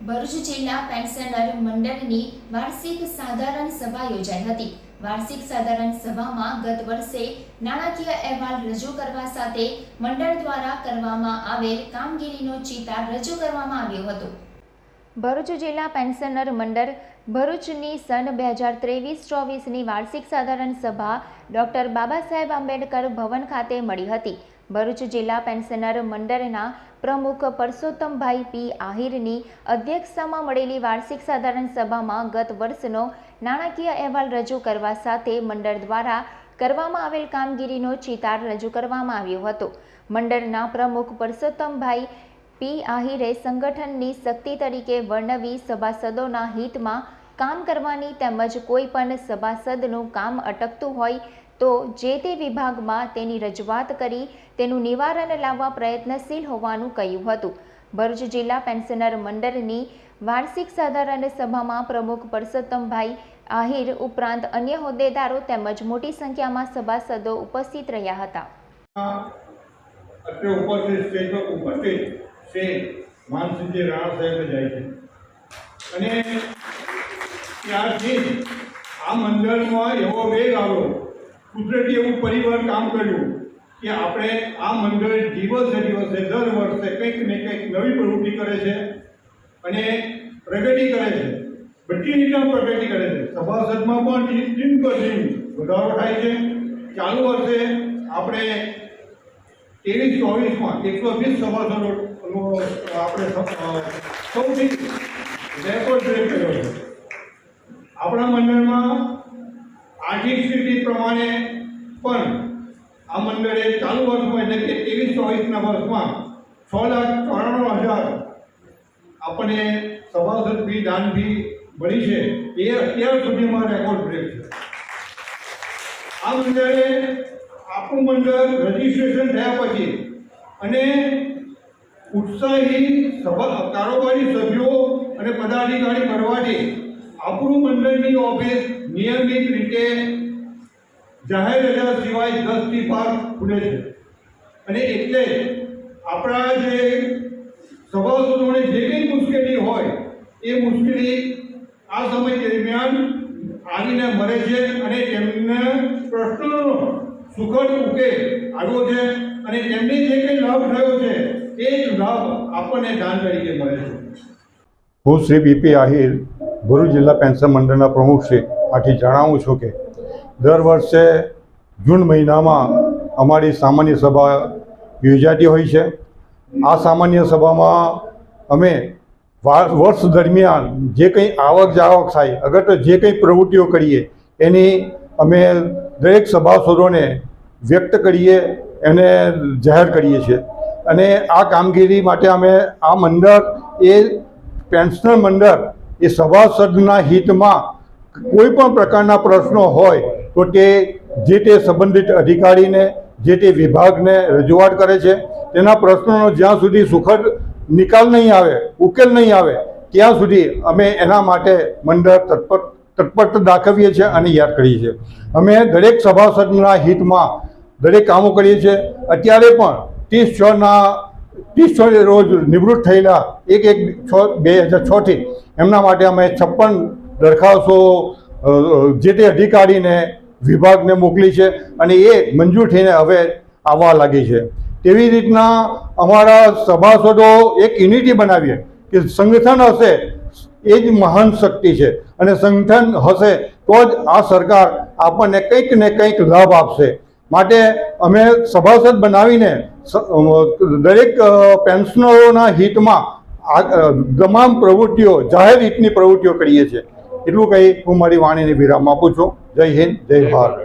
ભરૂચ જિલ્લા પેન્શનર મંડળની વાર્ષિક સાધારણ સભા યોજાઈ હતી. વાર્ષિક સાધારણ સભામાં ગત વર્ષે નાણાકીય અહેવાલ રજૂ કરવા સાથે મંડળ દ્વારા કરવામાં આવેલ કામગીરીનો ચિતાર રજૂ કરવામાં આવ્યો હતો. ભરૂચ જિલ્લા પેન્શનર મંડળ ભરૂચની સન બે હજાર ત્રેવીસ ચોવીસની વાર્ષિક સાધારણ સભા ડૉક્ટર બાબા સાહેબ આંબેડકર ભવન ખાતે મળી હતી. ભરૂચ જિલ્લા પેન્શનર મંડળના પ્રમુખ પરસોત્તમભાઈ પી આહિરની અધ્યક્ષતામાં મળેલી વાર્ષિક સાધારણ સભામાં ગત વર્ષનો નાણાકીય અહેવાલ રજૂ કરવા સાથે મંડળ દ્વારા કરવામાં આવેલ કામગીરીનો ચિતાર રજૂ કરવામાં આવ્યો હતો. મંડળના પ્રમુખ પરસોત્તમભાઈ પી આહિરે સંગઠનની શક્તિ તરીકે વર્ણવી સભાસદોના હિતમાં કામ કરવાની તેમજ કોઈ પણ સભાસદનું કામ અટકતું હોય તો જે તે વિભાગમાં તેની રજૂઆત કરી તેનું નિવારણ લાવવા પ્રયત્નશીલ હોવાનું કહ્યું હતું. ભરૂચ જિલ્લા પેન્શનર મંડળની વાર્ષિક સાધારણ સભામાં પ્રમુખ પરસોત્તમભાઈ આહિર ઉપરાંત અન્ય હોદ્દેદારો તેમજ મોટી સંખ્યામાં સભાસદો ઉપસ્થિત રહ્યા હતા. ઉપસ્થિત સ્ટેજ પર ઉપસ્થિત શ્રી માનસિંહજી રાણા સાહેબે જાય છે. અને ત્યારથી આ મંડળમાં એવો વેગ આવ્યો. કુદરતી એવું પરિવાર કામ કર્યું કે આપણે આ મંડળ દિવસે દિવસે દર વર્ષે કંઈક ને કંઈક નવી પ્રવૃત્તિ કરે છે અને પ્રગતિ કરે છે. બધી રીતના પ્રગતિ કરે છે. સભાસદમાં પણ દિન પર દિન વધારો થાય છે. ચાલુ વર્ષે આપણે ત્રેવીસ, ચોવીસમાં એકસો વીસ સભાસદોનો આપણે સૌથી રેકોર્ડ બ્રેક કર્યો છે. આપણા મંડળમાં સ્થિતિ પ્રમાણે પણ આ મંડળે ચાલુ વર્ષમાં એટલે કે ત્રેવીસ ચોવીસના વર્ષમાં છ લાખ ત્રાણું હજાર આપણને સભાસદ ફી, દાન ફી મળી છે. એ અત્યાર સુધીમાં રેકોર્ડ બ્રેક છે. આ મંડળે આપણું મંડળ રજીસ્ટ્રેશન થયા પછી અને ઉત્સાહી સભા કારોબારી સભ્યો અને પદાધિકારી કરવાની આપણું મંડળની ઓફિસ નિયમિત રીતે જાહેર રજા સિવાય દસથી બાર ખુલે છે. અને એટલે આપણા જે સભાસદોને જે કંઈ મુશ્કેલી હોય, એ મુશ્કેલી આ સમય દરમિયાન આવીને મળે છે અને તેમને પ્રશ્નોનો સુખદ ઉકેલ આવ્યો છે અને તેમને જે કંઈ લાભ થયો છે છે. હું શ્રી બીપી આહિર, ભરૂચ જિલ્લા પેન્શન મંડળના પ્રમુખ શ્રી. આથી જણાવું છું કે, દર વર્ષે જૂન મહિનામાં અમારી સામાન્ય સભા યોજાતી હોય છે. આ સામાન્ય સભામાં અમે વર્ષ દરમિયાન જે કંઈ આવક જાવક થાય, અગર તો જે કંઈ પ્રવૃત્તિઓ કરીએ, એની અમે દરેક સભાસદોને વ્યક્ત કરીએ, એને જાહેર કરીએ છીએ. અને આ કામગીરી માટે અમે આ મંડળ, એ પેન્શનર મંડળ, એ સભાસદના હિતમાં કોઈ પણ પ્રકારના પ્રશ્નો હોય તો તે, જે તે સંબંધિત અધિકારીને, જે તે વિભાગને રજૂઆત કરે છે, તેના પ્રશ્નોનો જ્યાં સુધી સુખદ નિકાલ નહીં આવે, ઉકેલ નહીં આવે, ત્યાં સુધી અમે એના માટે મંડળ તત્પર, તત્પરતા દાખવીએ છીએ અને યાદ કરીએ છીએ. અમે દરેક સભાસદના હિતમાં દરેક કામો કરીએ છીએ. અત્યારે પણ ત્રીસ છના, ત્રીસ છ રોજ નિવૃત્ત થયેલા એક એક છ, બે હજાર છથી એમના માટે અમે છપ્પન દરખાસ્તો જે તે અધિકારીને, વિભાગને મોકલી છે અને એ મંજૂર થઈને હવે આવવા લાગી છે. તેવી રીતના અમારા સભાસદો એક યુનિટી બનાવીએ કે સંગઠન હશે, એ જ મહાન શક્તિ છે. અને સંગઠન હશે તો જ આ સરકાર આપણને કંઈક ને કંઈક લાભ આપશે. માટે અમે સભાસદ બનાવીને દરેક પેન્શનરોના હિતમાં તમામ પ્રવૃત્તિઓ, જાહેર હિતની પ્રવૃત્તિઓ કરીએ છીએ. એટલું કહી હું મારી વાણીને વિરામ આપું છું. જય હિન્દ, જય ભારત.